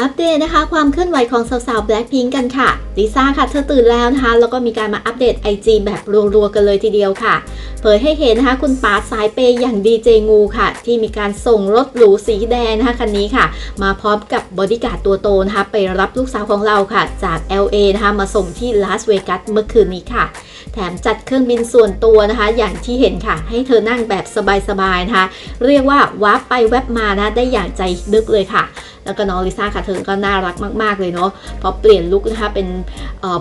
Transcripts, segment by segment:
อัปเดตนะคะ ความเคลื่อนไหวของสาวๆ Blackpink กันค่ะลิซ่าค่ะ เธอตื่นแล้วนะคะ แล้วก็มีการมาอัปเดต IG แบบรัวๆ กันเลยทีเดียวค่ะ เผยให้เห็นนะคะ คุณป๋าสายเปย์อย่างดีเจงูค่ะ ที่มีการส่งรถหรูสีแดงนะคะคันนี้ค่ะ มาพร้อมกับบอดี้การ์ดตัวโตนะคะ ไปรับลูกสาวของเราค่ะ จาก LA นะคะมาส่งที่ลาสเวกัสเมื่อคืนนี้ค่ะ แถมจัดเครื่องบินส่วนตัวนะคะ อย่างที่เห็นค่ะ ให้เธอนั่งแบบสบายๆนะคะ เรียกว่าวับไปแวบมานะได้อย่างใจนึกเลยค่ะ แล้วก็น้องลิซ่าค่ะเธอก็น่ารักมาก ๆ เลยเนาะพอเปลี่ยนลุคนะคะเป็น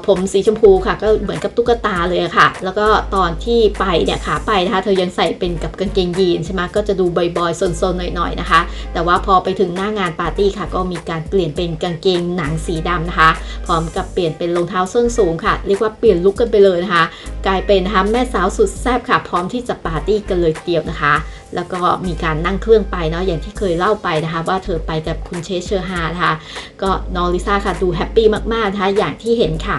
ผมสีชมพูค่ะ ก็เหมือนกับตุ๊กตาเลยะค่ะ แล้วก็ตอนที่ไปเนี่ยขาไปนะคะ เธอยังใส่เป็นกับกางเกงยีนใช่ไหมก็จะดูบอยๆโซนๆหน่อยๆนะคะ แต่ว่าพอไปถึงหน้างานปาร์ตี้ค่ะ ก็มีการเปลี่ยนเป็นกางเกงหนังสีดำนะคะ พร้อมกับเปลี่ยนเป็นรองเท้าส้นสูงค่ะ เรียกว่าเปลี่ยนลุคกันไปเลยนะคะ กลายเป็นนะคะแม่สาวสุดแซ่บค่ะ พร้อมที่จะปาร์ตี้กันเลยเดียวนะคะ แล้วก็มีการนั่งเครื่องไปเนาะอย่างที่เคยเล่าไปนะคะ ว่าเธอไปกับคุณเชสเชอร์ฮานะคะก็น้องลิซ่าค่ะดูแฮปปี้มากๆนะคะอย่างที่เห็นค่ะ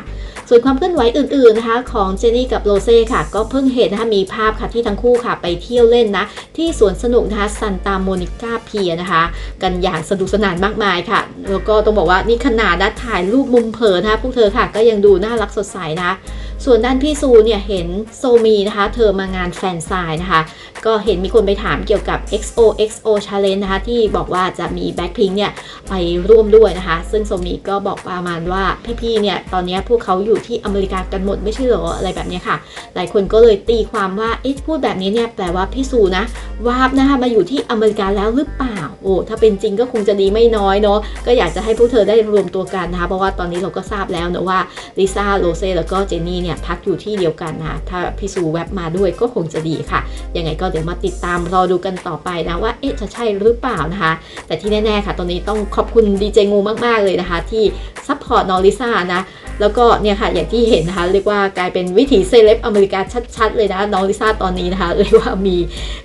ส่วนความเคลื่อนไหวอื่นๆนะคะของเจนนี่กับโรเซ่ค่ะ ก็เพิ่งเห็นนะคะมีภาพค่ะที่ทั้งคู่ค่ะไปเที่ยวเล่นนะ ที่สวนสนุกนะคะซันตาโมนิกาเพียนะคะ กันอย่างสนุกสนานมากมายค่ะ แล้วก็ต้องบอกว่านี่ขนาดนะถ่ายรูปมุมเผยนะคะพวกเธอค่ะก็ยังดูน่ารักสดใสนะคะ ส่วนด้านพี่ซูเนี่ยเห็นโซมีนะคะ เธอมางานแฟนไซน์นะคะ ก็เห็นมีคนไปถามเกี่ยวกับ XOXO Challenge นะคะ ที่บอกว่าจะมี Blackpink เนี่ย ไปร่วมด้วยนะคะ ซึ่งโซมีก็บอกประมาณว่าพี่ๆเนี่ย ตอนนี้พวกเขาอยู่ที่อเมริกากันหมดไม่ใช่เหรออะไรแบบนี้ค่ะ หลายคนก็เลยตีความว่าเอ๊ะพูดแบบนี้เนี่ยแปลว่าพี่ซูนะวาบนะคะมาอยู่ที่อเมริกาแล้วหรือเปล่าโอ้ถ้าเป็นจริงก็คงจะดีไม่น้อยเนาะก็อยากจะให้พวกเธอได้รวมตัวกันนะคะเพราะว่าตอนนี้เราก็ทราบแล้วนะว่าลิซ่าโรเซ่แล้วก็เจนนี่เนี่ยพักอยู่ที่เดียวกันนะคะถ้าพี่ซูแวบมาด้วยก็คงจะดีค่ะ ยังไงก็เดี๋ยวมาติดตามรอดูกันต่อไปนะว่าเอ๊ะจะใช่หรือเปล่านะคะ แต่ที่แน่ๆค่ะ ตอนนี้ต้องขอบคุณดีเจงูมากๆเลยนะคะ ที่ซัพพอร์ตนอริซ่านะ แล้วก็เนี่ยค่ะอย่างที่เห็นนะคะเรียกว่ากลายเป็นวิถีเซเลบอเมริกาชัดๆ เลยนะน้องลิซ่าตอนนี้นะคะเรียกว่ามี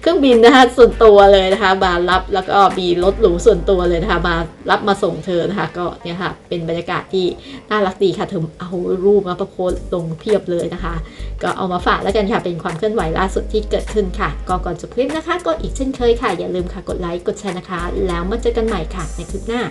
เครื่องบินนะคะส่วนตัวเลยนะคะมารับแล้วก็มีรถหรูส่วนตัวเลยนะคะมารับมาส่งเธอนะคะก็เนี่ยค่ะเป็นบรรยากาศที่น่ารักดีค่ะเธอเอารูปมาประโพสลงเพียบเลยนะคะ ก็เอามาฝากแล้วกันค่ะเป็นความเคลื่อนไหวล่าสุดที่เกิดขึ้นค่ะก็ก่อนจบคลิปนะคะ ก็อีกเช่นเคยค่ะอย่าลืมค่ะกดไลค์กดแชร์นะคะ แล้วมาเจอกันใหม่ค่ะในคลิปหน้า